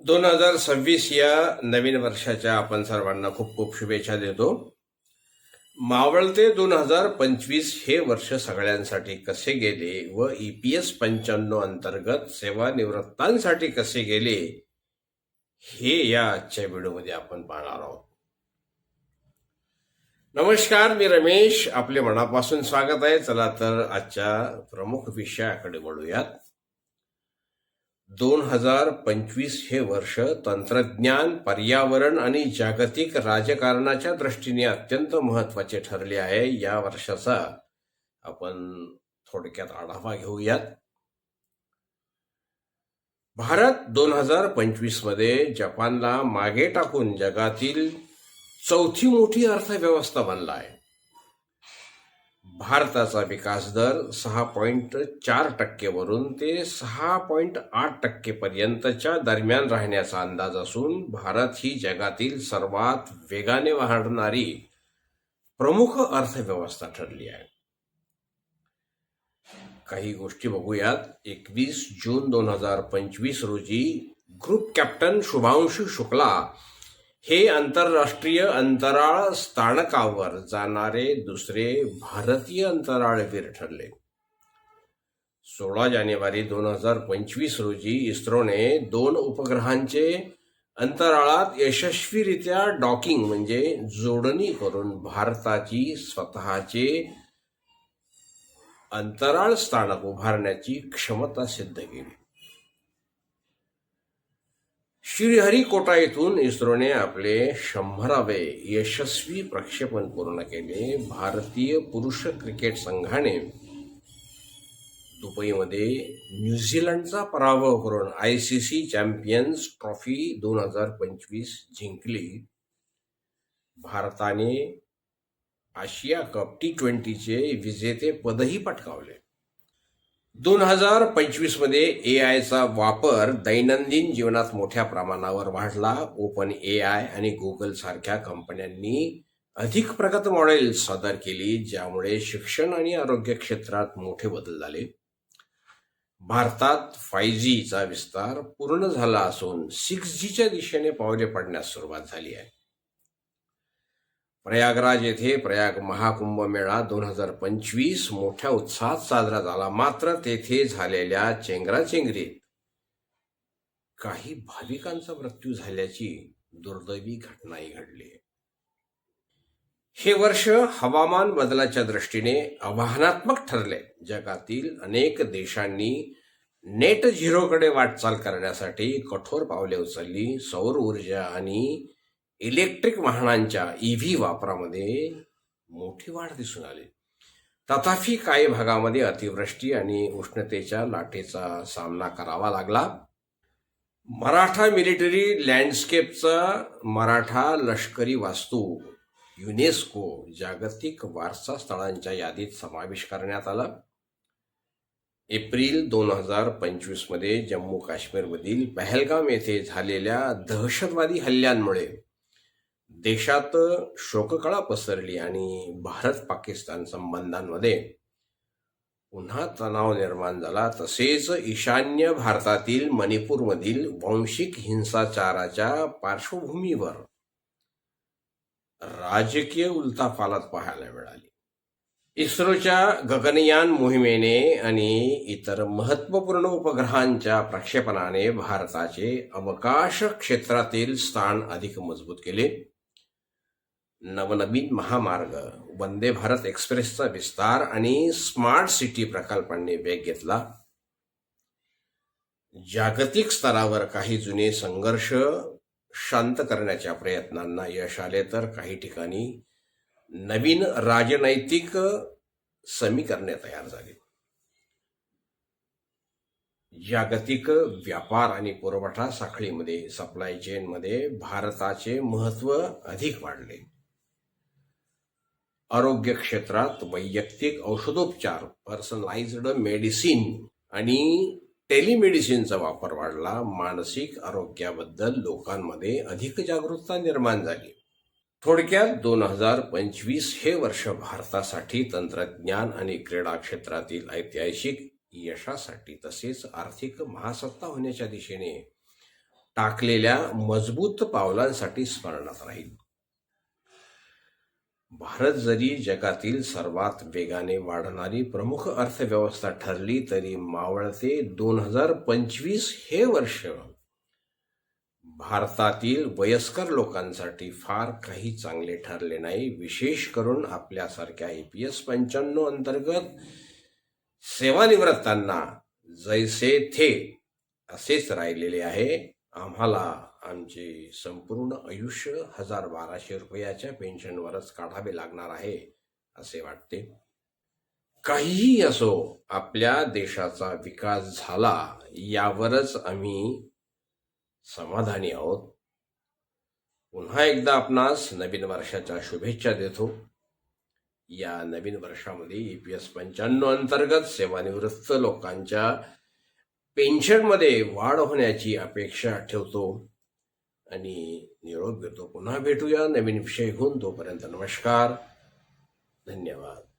दोन हजार सव्वीस या नवीन वर्षाच्या आपण सर्वांना खूप खूप शुभेच्छा देतो. मावळते दोन हजार पंचवीस हे वर्ष सगळ्यांसाठी कसे गेले व ई पी एस पंच्याण्णव अंतर्गत सेवानिवृत्तांसाठी कसे गेले हे या आजच्या व्हिडिओमध्ये आपण पाहणार आहोत. नमस्कार मी रमेश. आपले मनापासून स्वागत आहे. चला तर आजच्या प्रमुख विषयाकडे वळूयात. दोन हजार पंचवीस हे वर्ष तंत्रज्ञान पर्यावरण आणि जागतिक राजकारणाच्या दृष्टीने अत्यंत महत्त्वाचे ठरले आहे या वर्षाचा. आपण थोडक्यात आढावा घेऊयात. भारत दोन हजार पंचवीसमध्ये जपानला मागे टाकून जगातील चौथी मोठी अर्थव्यवस्था बनला आहे. भारताचा विकास दर सहा पॉईंट चार टक्केवरून ते सहा पॉईंट आठ टक्केपर्यंतच्या दरम्यान राहण्याचा अंदाज असून भारत ही जगातील सर्वात वेगाने वाढणारी प्रमुख अर्थव्यवस्था ठरली आहे. काही गोष्टी बघूयात. एकवीस जून दोन हजार पंचवीस रोजी ग्रुप कॅप्टन शुभांशु शुक्ला हे आंतरराष्ट्रीय अंतराळ स्थानकावर जाणारे दुसरे भारतीय अंतराळवीर ठरले. सोळा जानेवारी दोन हजार पंचवीस रोजी इस्रोने दोन उपग्रहांचे अंतराळात यशस्वीरित्या डॉकिंग म्हणजे जोडणी करून भारताची स्वतःचे अंतराळ स्थानक उभारण्याची क्षमता सिद्ध केली. श्रीहरिकोटा येथून इस्रोने आपले शंभरावे यशस्वी प्रक्षेपण पूर्ण केले. भारतीय पुरुष क्रिकेट संघाने दुबईमध्ये न्यूझीलंडचा पराभव करून I C C champions trophy दोन हजार पंचवीस जिंकली. भारताने आशिया कप टी ट्वेंटीचे विजेते पदही पटकावले. दोन हजार पंचवीसमध्ये ए आयचा वापर दैनंदिन जीवनात मोठ्या प्रमाणावर वाढला. ओपन ए आय आणि गुगल सारख्या कंपन्यांनी अधिक प्रगत मॉडेल सादर केली ज्यामुळे शिक्षण आणि आरोग्य क्षेत्रात मोठे बदल झाले. भारतात फाय जीचा विस्तार पूर्ण झाला असून सिक्स जीच्या दिशेने पावले पडण्यास सुरुवात झाली आहे. प्रयागराज येथे प्रयाग महाकुंभ मेळा दोन हजार पंचवीस मोठ्या उत्साहात साजरा झाला. मात्र तेथे झालेल्या चेंगराचेंगरीत काही भाविकांचा मृत्यू झाल्याची दुर्दैवी घटनाही घडली. हे वर्ष हवामान बदलाच्या दृष्टीने आव्हानात्मक ठरले. जगातील अनेक देशांनी नेट झिरोकडे वाटचाल करण्यासाठी कठोर पावले उचलली. सौर ऊर्जा आणि इलेक्ट्रिक वाहनांच्या ईव्ही वापरामध्ये मोठी वाढ दिसून आली. तथापि काही भागामध्ये अतिवृष्टी आणि उष्णतेच्या लाटेचा सामना करावा लागला. मराठा मिलिटरी लँडस्केपचा मराठा लष्करी वास्तू युनेस्को जागतिक वारसा स्थळांच्या यादीत समावेश करण्यात आला. एप्रिल दोन हजार पंचवीसमध्ये जम्मू काश्मीरमधील पहलगाम येथे झालेल्या दहशतवादी हल्ल्यांमुळे देशात शोककळा पसरली आणि भारत पाकिस्तान संबंधांमध्ये पुन्हा तणाव निर्माण झाला. तसेच ईशान्य भारतातील मणिपूरमधील वांशिक हिंसाचाराच्या पार्श्वभूमीवर राजकीय उलताफालात पाहायला मिळाली. इस्रोच्या गगनयान मोहिमेने आणि इतर महत्त्वपूर्ण उपग्रहांच्या प्रक्षेपणाने भारताचे अवकाश क्षेत्रातील स्थान अधिक मजबूत केले. नवनवीन महामार्ग वंदे भारत एक्सप्रेसचा विस्तार आणि स्मार्ट सिटी प्रकल्पांनी वेग घेतला. जागतिक स्तरावर काही जुने संघर्ष शांत करण्याच्या प्रयत्नांना यश आले तर काही ठिकाणी नवीन राजनैतिक समीकरणे तयार झाली. जागतिक व्यापार आणि पुरवठा साखळीमध्ये सप्लाय चेनमध्ये भारताचे महत्त्व अधिक वाढले. आरोग्य क्षेत्रात वैयक्तिक औषधोपचार पर्सनलाइज्ड मेडिसिन आणि टेलिमेडिसिनचा वापर वाढला. मानसिक आरोग्याबद्दल लोकांमध्ये अधिक जागरूकता निर्माण झाली. थोडक्यात दोन हजार पंचवीस हे वर्ष भारतासाठी तंत्रज्ञान आणि क्रीडा क्षेत्रातील ऐतिहासिक यशासाठी तसेच आर्थिक महासत्ता होण्याच्या दिशेने टाकलेल्या मजबूत पावलांसाठी स्मरणात राहील. भारत जरी जगातील सर्वात वेगाने वाढणारी प्रमुख अर्थव्यवस्था ठरली तरी मावळते दोन हजार पंचवीस हे वर्ष भारतातील वयस्कर लोकांसाठी फार काही चांगले ठरले नाही. विशेष करून आपल्यासारख्या आय पी एस पंच्याण्णव अंतर्गत सेवानिवृत्तांना जैसे थे असेच राहिलेले आहे आम्हाला. आमचे संपूर्ण आयुष्य हजार बाराशे रुपयाच्या पेन्शनवरच काढावे लागणार आहे असे वाटते. काहीही असो आपल्या देशाचा विकास झाला यावरच आम्ही समाधानी आहोत. पुन्हा एकदा आपणास नवीन वर्षाच्या शुभेच्छा देतो. या नवीन वर्षामध्ये ई पी एस पंच्याण्णव अंतर्गत सेवानिवृत्त लोकांच्या पेन्शनमध्ये वाढ होण्याची अपेक्षा ठेवतो. आणि निरोप घेतो. पुन्हा भेटूया. नवीन विषय घेऊन तोपर्यंत नमस्कार. धन्यवाद.